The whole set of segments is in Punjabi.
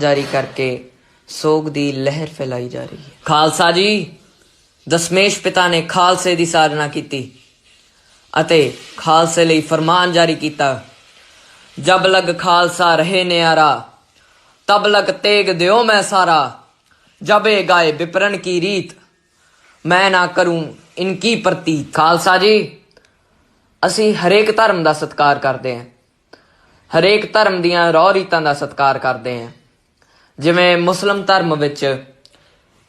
ਜਾਰੀ ਕਰਕੇ ਸੋਗ ਦੀ ਲਹਿਰ ਫੈਲਾਈ ਜਾ ਰਹੀ ਹੈ। ਖਾਲਸਾ ਜੀ, ਦਸਮੇਸ਼ ਪਿਤਾ ਨੇ ਖਾਲਸੇ ਦੀ ਸਾਜਨਾ ਕੀਤੀ ਅਤੇ ਖਾਲਸੇ ਲਈ ਫਰਮਾਨ ਜਾਰੀ ਕੀਤਾ, ਜਬ ਲਗ ਖਾਲਸਾ ਰਹੇ ਨਿਆਰਾ, ਤਬ ਲਗ ਤੇਗ ਦਿਓ ਮੈਂ ਸਾਰਾ, ਜਬ ਇਹ ਗਾਏ ਵਿਪਰਨ ਕੀ ਰੀਤ, ਮੈਂ ਨਾ ਕਰੂੰ ਇਨਕੀ ਪ੍ਰਤੀ ਖਾਲਸਾ ਜੀ, ਅਸੀਂ ਹਰੇਕ ਧਰਮ ਦਾ ਸਤਿਕਾਰ ਕਰਦੇ ਹਾਂ, ਹਰੇਕ ਧਰਮ ਦੀਆਂ ਰਹੁ ਰੀਤਾਂ ਦਾ ਸਤਿਕਾਰ ਕਰਦੇ ਹਾਂ। ਜਿਵੇਂ ਮੁਸਲਮ ਧਰਮ ਵਿੱਚ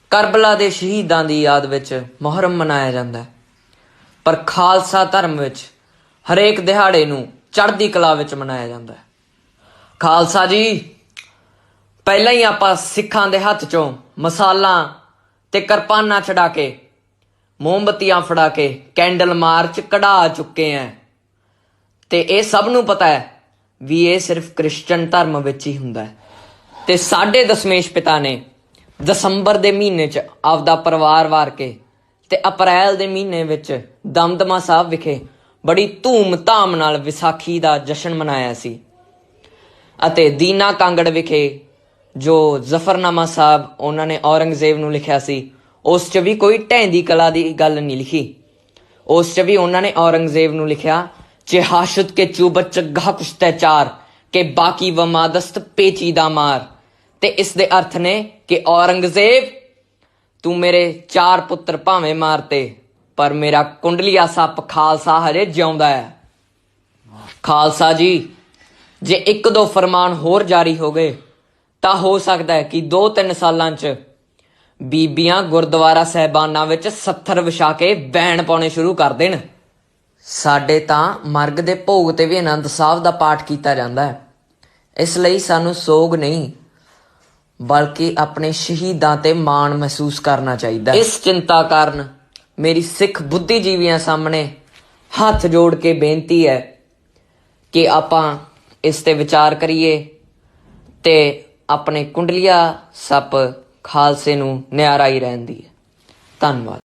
ਕਰਬਲਾ ਦੇ ਸ਼ਹੀਦਾਂ ਦੀ ਯਾਦ ਵਿੱਚ ਮੁਹਰਮ ਮਨਾਇਆ ਜਾਂਦਾ ਹੈ। ਪਰ ਖਾਲਸਾ ਧਰਮ ਵਿੱਚ ਹਰੇਕ ਦਿਹਾੜੇ ਨੂੰ ਚੜ੍ਹਦੀ ਕਲਾ ਵਿੱਚ ਮਨਾਇਆ ਜਾਂਦਾ ਹੈ। ਖਾਲਸਾ ਜੀ, ਪਹਿਲਾਂ ਹੀ ਆਪਾਂ ਸਿੱਖਾਂ ਦੇ ਹੱਥ ਚੋਂ ਮਸਾਲਾਂ ਤੇ ਕਿਰਪਾਨਾਂ ਛਡਾ ਕੇ, ਮੋਮਬਤੀਆਂ ਫੜਾ ਕੇ ਕੈਂਡਲ ਮਾਰਚ ਕਢਾ ਚੁੱਕੇ ਆਂ ਤੇ ਇਹ ਸਭ ਨੂੰ ਪਤਾ ਹੈ ਵੀ ਇਹ ਸਿਰਫ ਕ੍ਰਿਸਚੀਅਨ ਧਰਮ ਵਿੱਚ ਹੀ ਹੁੰਦਾ ਹੈ। ਤੇ ਸਾਡੇ ਦਸਮੇਸ਼ ਪਿਤਾ ਨੇ ਦਸੰਬਰ ਦੇ ਮਹੀਨੇ 'ਚ ਆਪਦਾ ਪਰਿਵਾਰ ਵਾਰ ਕੇ ਤੇ ਅਪ੍ਰੈਲ ਦੇ ਮਹੀਨੇ ਵਿੱਚ ਦਮਦਮਾ ਸਾਹਿਬ ਵਿਖੇ ਬੜੀ ਧੂਮ-ਧਾਮ ਨਾਲ ਵਿਸਾਖੀ ਦਾ ਜਸ਼ਨ ਮਨਾਇਆ ਸੀ। ਅਤੇ ਦੀਨਾ ਕਾਂਗੜ ਵਿਖੇ ਜੋ ਜ਼ਫਰਨਾਮਾ ਸਾਹਿਬ ਉਹਨਾਂ ਨੇ ਔਰੰਗਜ਼ੇਬ ਨੂੰ ਲਿਖਿਆ ਸੀ, ਉਸ 'ਚ ਵੀ ਕੋਈ ਢੈਂਦੀ ਕਲਾ ਦੀ ਗੱਲ ਨਹੀਂ ਲਿਖੀ। ਉਸ 'ਚ ਵੀ ਉਹਨਾਂ ਨੇ ਔਰੰਗਜ਼ੇਬ ਨੂੰ ਲਿਖਿਆ ਜੇ ਕੇ ਚੂਬਤ ਚ ਗਾਹ ਚਾਰ ਕਿ ਬਾਕੀ ਵਮਾਦਸਤ ਪੇਚੀਦਾ ਮਾਰ। ਤੇ ਇਸ ਦੇ ਅਰਥ ਨੇ ਕਿ ਔਰੰਗਜ਼ੇਬ, ਤੂੰ ਮੇਰੇ ਚਾਰ ਪੁੱਤਰ ਭਾਵੇਂ ਮਾਰਤੇ, ਪਰ ਮੇਰਾ ਕੁੰਡਲੀਆ ਸੱਪ ਖਾਲਸਾ ਹਰੇ ਜਿਉਂਦਾ ਹੈ। ਖਾਲਸਾ ਜੀ, ਜੇ ਇੱਕ ਦੋ ਫਰਮਾਨ ਹੋਰ ਜਾਰੀ ਹੋ ਗਏ, ਤਾਂ ਹੋ ਸਕਦਾ ਹੈ ਕਿ 2-3 ਸਾਲਾਂ 'ਚ ਬੀਬੀਆਂ ਗੁਰਦੁਆਰਾ ਸਹਿਬਾਨਾਂ ਵਿੱਚ 70 ਵਿਛਾ ਕੇ ਬੈਣ ਪਾਉਣੇ ਸ਼ੁਰੂ ਕਰ ਦੇਣ। ਸਾਡੇ ਤਾਂ ਮਰਗ ਦੇ ਭੋਗ ਤੇ ਵੀ ਆਨੰਦ ਸਾਹਿਬ ਦਾ ਪਾਠ ਕੀਤਾ ਜਾਂਦਾ ਹੈ। ਇਸ ਲਈ ਸਾਨੂੰ ਸੋਗ ਨਹੀਂ, ਬਲਕਿ ਆਪਣੇ ਸ਼ਹੀਦਾਂ ਤੇ ਮਾਣ ਮਹਿਸੂਸ ਕਰਨਾ ਚਾਹੀਦਾ ਇਸ ਚਿੰਤਾ ਕਾਰਨ ਮੇਰੀ ਸਿੱਖ ਬੁੱਧੀਜੀਵੀਆਂ ਸਾਹਮਣੇ ਹੱਥ ਜੋੜ ਕੇ ਬੇਨਤੀ ਹੈ ਕਿ ਆਪਾਂ ਇਸ ਤੇ ਵਿਚਾਰ ਕਰੀਏ ਤੇ ਆਪਣੇ ਕੁੰਡਲੀਆ ਸੱਪ ਖਾਲਸੇ ਨੂੰ ਨਿਆਰਾ ਹੀ ਰਹਿਣ ਦੀ ਧੰਨਵਾਦ।